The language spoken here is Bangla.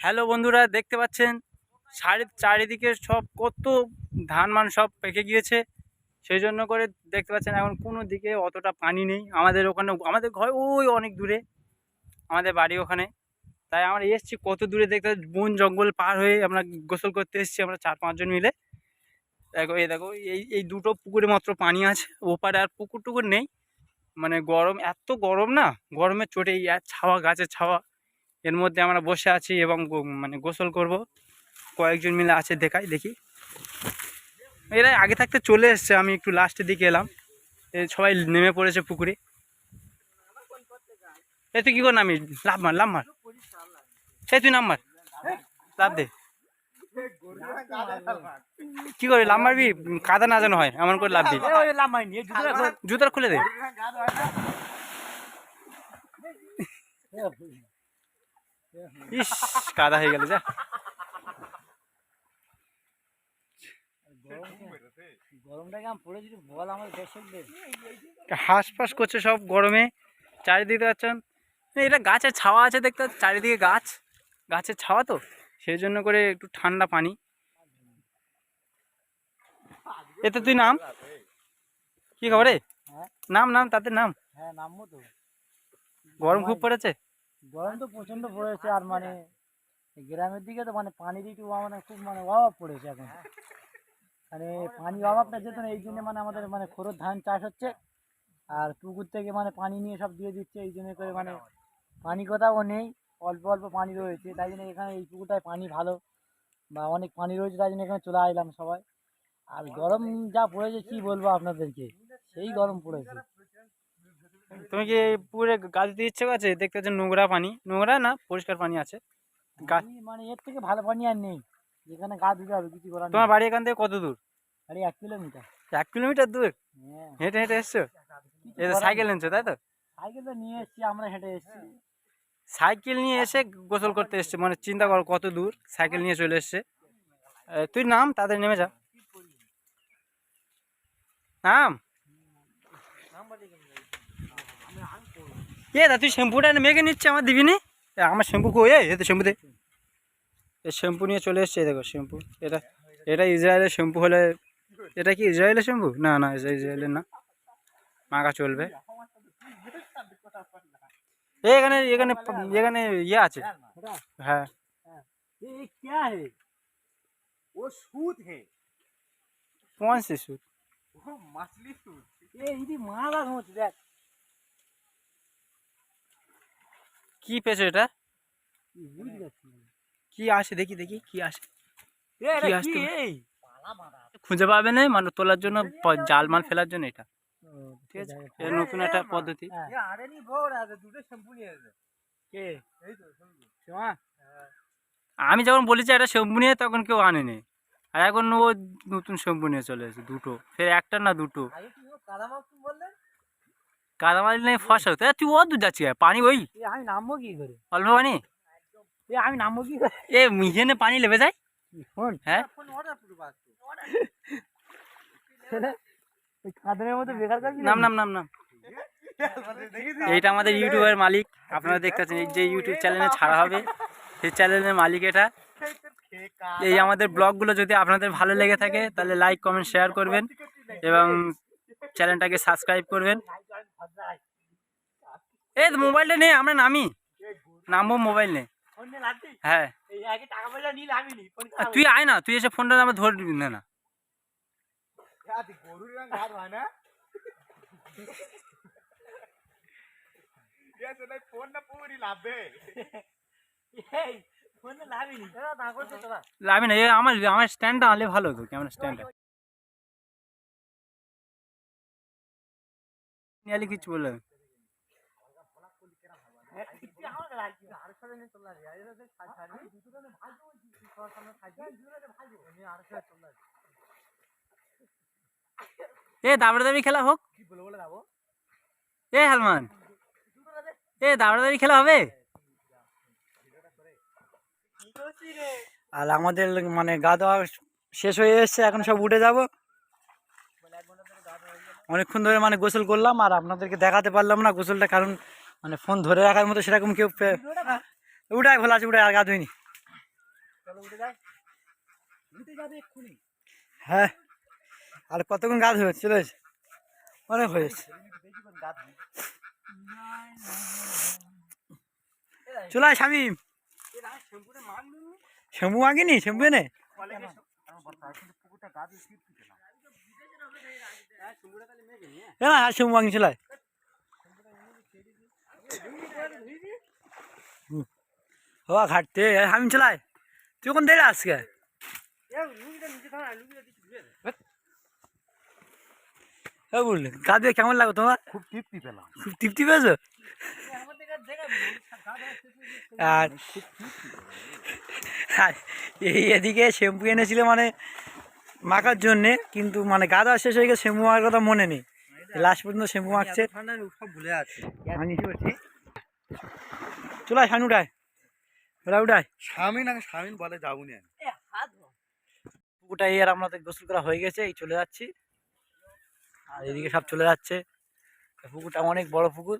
হ্যালো বন্ধুরা, দেখতে পাচ্ছেন? চারি চারিদিকে সব কত ধান মান সব পেকে গিয়েছে। সেই জন্য করে দেখতে পাচ্ছেন, এখন কোনো দিকে অতটা পানি নেই। আমাদের ওখানে, আমাদের ঘর ওই অনেক দূরে, আমাদের বাড়ি ওখানে। তাই আমরা এসছি কত দূরে দেখতে বন জঙ্গল পার হয়ে আমরা গোসল করতে এসেছি আমরা চার পাঁচজন মিলে। দেখো, এই দেখো, এই এই দুটো পুকুরে মাত্র পানি আছে। ওপারে আর পুকুর টুকুর নেই। মানে গরম, এত গরম না? গরমের চোটে এই ছাওয়া, গাছের ছাওয়া। এর মধ্যে আমরা বসে আছি এবং গো- মানে গোসল করব। কয়েকজন মিলে আছে দেখাই দেখি। এরা আগে থাকতে চলে এসছে আমি একটু লাস্টের দিকে এলাম। সবাই নেমে পড়েছে পুকুরে। এ তুই কী কর নামি? লাভ মার লাভ মার। সে তুই নাম মার। লাভ দে। কি করে লাভ মারবি? কাদা না যেন হয় এমন করে লাভ দি। জুতার খুলে। দে। ইস কাদা হয়ে গেল যা। গরমটা কেমন পড়ে যদি বল আমার দর্শকদের হাঁস ফাঁস করছে সব গরমে। চারিদিকে পাচ্ছেন এটা গাছের ছাওয়া আছে দেখতে চারিদিকে গাছ। গাছের ছাওয়া তো সেই জন্য করে একটু ঠান্ডা পানি। এতে তুই নাম? কি খবরে? হ্যাঁ। নাম নাম তাতে নাম। হ্যাঁ নামবো তো। গরম খুব পড়েছে? গরম তো প্রচণ্ড পড়েছে আর মানে গ্রামের দিকে তো মানে পানির একটু মানে খুব মানে অভাব পড়েছে এখন। মানে পানির অভাবটা যেত না এই জন্য মানে আমাদের মানে খরচ ধান চাষ হচ্ছে আর পুকুর থেকে মানে পানি নিয়ে সব দিয়ে দিচ্ছে এই জন্য করে মানে পানি কোথাও নেই অল্প অল্প পানি রয়েছে। তাই জন্য এখানে এই পুকুরটায় পানি ভালো বা অনেক পানি রয়েছে তাই জন্য এখানে চলে আসলাম সবাই। আর গরম যা পড়েছে কি বলব আপনাদেরকে? সেই গরম পড়েছে। তুমি কি পুরে গাছ দিতে ইচ্ছে আছে দেখতে পাচ্ছ নোংরা পানি। নোংরা না পরিষ্কার পানি আছে। গাছ মানে এর থেকে ভালো পানি আর নেই। যেখানে গা ধুতে হবে কিছু করার তোমার বাড়ি এখান থেকে কত দূর? আরে এক কিলোমিটার। এক কিলোমিটার দূর? হ্যাঁ। হেঁটে হেঁটে এসছো? এটা সাইকেল। এনেছো তাই তো? সাইকেল তো নিয়ে এসেছি আমরা হেঁটে এসেছি। সাইকেল নিয়ে এসে গোসল করতে এসছে? মানে চিন্তা কর কত দূর? সাইকেল নিয়ে চলে এসছে। তুই নাম তাদের নেমে যা। নাম? এ দা তুই শ্যাম্পুটা এনে মেখে নিচ্ছে আমার দিবি নি এ, আমার শ্যাম্পু কো এ তো শ্যাম্পু দে এ শ্যাম্পু নিয়ে চলে এসছে এই দেখো শ্যাম্পু এটা এটা ইসরায়েলের শ্যাম্পু হলে এটা কি ইসরায়েলের শ্যাম্পু না না এটা ইসরায়েলের না মাখা চলবে এ, এখানে এখানে এখানে ইয়ে আছে হ্যাঁ ये ये क्या है वो सूत है কোন শিশু वो मछली सूत ये इधर माला घोंच देख কি পেয়েছ এটা? কি আসে? দেখি দেখি কি আসে? কি খুঁজে পাবে না মানে তোলার জন্য জাল মাল ফেলার জন্য এটা। ঠিক আছে? নতুন একটা পদ্ধতি। আমি যখন বলেছি একটা শ্যাম্পু নিয়ে তখন কেউ আনেনি। আর এখন ও নতুন শ্যাম্পু নিয়ে চলে এসেছে দুটো। ফের একটা না দুটো? কাদামালি নেই ফসা হতো তুই ও দূর যাচ্ছি পানি ওই আমি নামবো কি করে? অল্প পানি? আমি নামবো কি করে? এ মিহিনে পানি লেবে যায়? হ্যাঁ? কাঁদনের মতো বেকার নাম নাম নাম নাম। এইটা আমাদের ইউটিউবের মালিক। আপনারা দেখতে পাচ্ছেন এই যে ইউটিউব চ্যানেলে ছাড়া হবে সেই চ্যানেলের মালিক এটা। এই আমাদের ব্লগগুলো যদি আপনাদের ভালো লেগে থাকে তাহলে লাইক কমেন্ট শেয়ার করবেন এবং চ্যানেলটাকে সাবস্ক্রাইব করবেন। এই মোবাইলটা নে আমরা নামি নামবো মোবাইল নে হ্যাঁ তুই আয় না তুই এসে ফোনটা আমার ধরে দিবি না না লাভি না আমার আমার স্ট্যান্ডটা আনলে ভালো হতো ক্যামেরা স্ট্যান্ডটা নিয়ে কিছু বললাম না। আর সাথে নিয়ে চলে আসবে এরা দেখ ছাড়বি দুটো জনে ভাই বলছি তুই সবার সামনে খাইবি দুটো জনে আমি আর সাথে চলে আসবে এ দাবড়া দাবি খেলা হোক। কি বলে বলে যাব এ হালমান। এ দাবড়া দাবি খেলা হবে? কি করছিস রে আর আমাদের মানে গা দেওয়া শেষ হয়ে এসছে এখন সব উঠে যাব। অনেকক্ষণ ধরে মানে গোসল করলাম আর আপনাদেরকে দেখাতে পারলাম না গোসলটা কারণ মানে ফোন ধরে রাখার মতো সেরকম কেউ উঠায় খোলা আছে উঠায় আর গা ধুইনি। হ্যাঁ। আর কতক্ষণ গাছ হয়েছে চলে এসে? অনেক হয়েছে চলে আয় শামিম শ্যাম্পু মাগিনি শ্যাম্পু এনে? আর শ্যাম্পু মাগি চলে। হওয়া ঘাটতে। আমি চলাই। তুই কোন দেরি আজকে বললি গা দিয়ে কেমন লাগো তোমার? খুব তৃপ্তি পেলাম। খুব তৃপ্তি পেয়েছ? আর আর এই এদিকে শ্যাম্পু এনেছিল মানে মাখার জন্যে কিন্তু মানে গা দেওয়া শেষ হয়ে গেছে শ্যাম্পু মাখার কথা মনে নেই। লাস্ট পর্যন্ত শ্যাম্পু মাখছে সব ভুলে আছে। আমি চলাই সান উঠায়। ওরা উঠায়। স্বামী আগে স্বামী বলে যাবুনি না পুকুরটা এই আর আমাদের গোসল করা হয়ে গেছে এই চলে যাচ্ছি। আর এদিকে সব চলে যাচ্ছে। পুকুরটা অনেক বড় পুকুর।